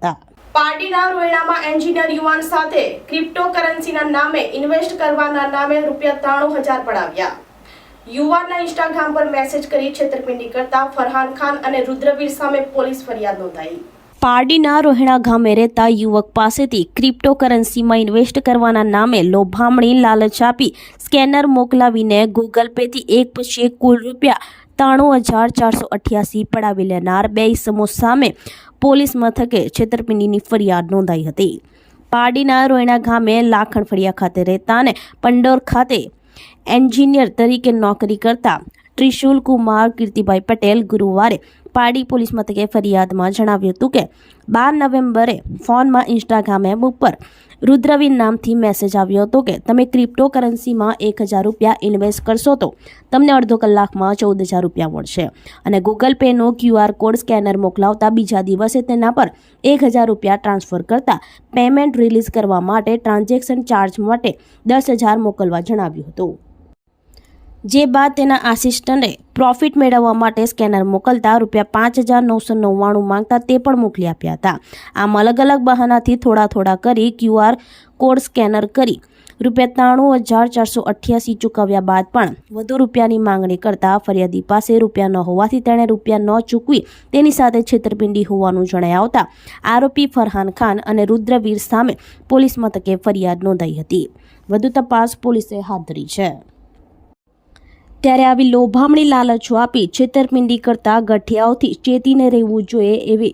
હતા. પાર્ટીના રોયડામાં એન્જિનિયર યુવાન સાથે ક્રિપ્ટોકરન્સીના નામે ઇન્વેસ્ટ કરવાના નામે રૂપિયા ત્રાણું હજાર પડાવ્યા. યુવાનના ઇન્સ્ટાગ્રામ પર મેસેજ કરી છેતરપિંડી કરતા ફરહાન ખાન અને રુદ્રવીર સામે પોલીસ ફરિયાદ નોંધાઈ. પારડીના રોહિણા ગામે રહેતા યુવક પાસેથી ક્રિપ્ટોકરન્સીમાં ઇન્વેસ્ટ કરવાના નામે લોભામણી લાલચ આપી સ્કેનર મોકલાવીને ગૂગલ પેથી એક પછી એક કુલ રૂપિયા ત્રાણું હજાર ચારસો અઠ્યાસી પડાવી લેનાર બે ઇસમો સામે પોલીસ મથકે છેતરપિંડીની ફરિયાદ નોંધાઈ હતી. પારડીના રોહિણા ગામે લાખણ ફળિયા ખાતે રહેતા અને પંડોર ખાતે એન્જિનિયર તરીકે નોકરી કરતા ત્રિશુલ કુમાર, કીર્તિભાઈ પટેલ ગુરુવારે પાડી પોલીસ મથકે ફરિયાદમાં જણાવ્યું હતું કે, બાર નવેમ્બરે ફોનમાં ઇન્સ્ટાગ્રામ એપ ઉપર રુદ્રવીર નામથી મેસેજ આવ્યો હતો કે, તમે ક્રિપ્ટોકરન્સીમાં એક હજાર રૂપિયા ઇન્વેસ્ટ કરશો તો તમને અડધો કલાકમાં ચૌદ હજાર રૂપિયા મળશે. અને ગૂગલ પેનો ક્યુઆર કોડ સ્કેનર મોકલાવતા બીજા દિવસે તેના પર એક હજાર રૂપિયા ટ્રાન્સફર કરતા પેમેન્ટ રિલીઝ કરવા માટે ટ્રાન્ઝેક્શન ચાર્જ માટે દસ હજાર મોકલવા જણાવ્યું હતું. જે બાદ તેના આસિસ્ટન્ટે પ્રોફિટ મેળવવા માટે સ્કેનર મોકલતા રૂપિયા પાંચ હજાર નવસો નવ્વાણું માંગતા તે પણ મોકલી આપ્યા હતા. આમ અલગ અલગ બહાનાથી થોડા થોડા કરી ક્યુઆર કોડ સ્કેનર કરી રૂપિયા ત્રાણું હજાર ચારસો અઠ્યાસી ચૂકવ્યા બાદ પણ વધુ રૂપિયાની માંગણી કરતા ફરિયાદી પાસે રૂપિયા ન હોવાથી તેણે રૂપિયા ન ચૂકવી તેની સાથે છેતરપિંડી હોવાનું જણાઈ આવતા આરોપી ફરહાન ખાન અને રુદ્રવીર સામે પોલીસ મથકે ફરિયાદ નોંધાઈ હતી. વધુ તપાસ પોલીસે હાથ ધરી છે. ત્યારે આવી લોભામણી લાલચો આપી છેતરપિંડી કરતા ગઠિયાઓથી ચેતીને રહેવું જોઈએ એવી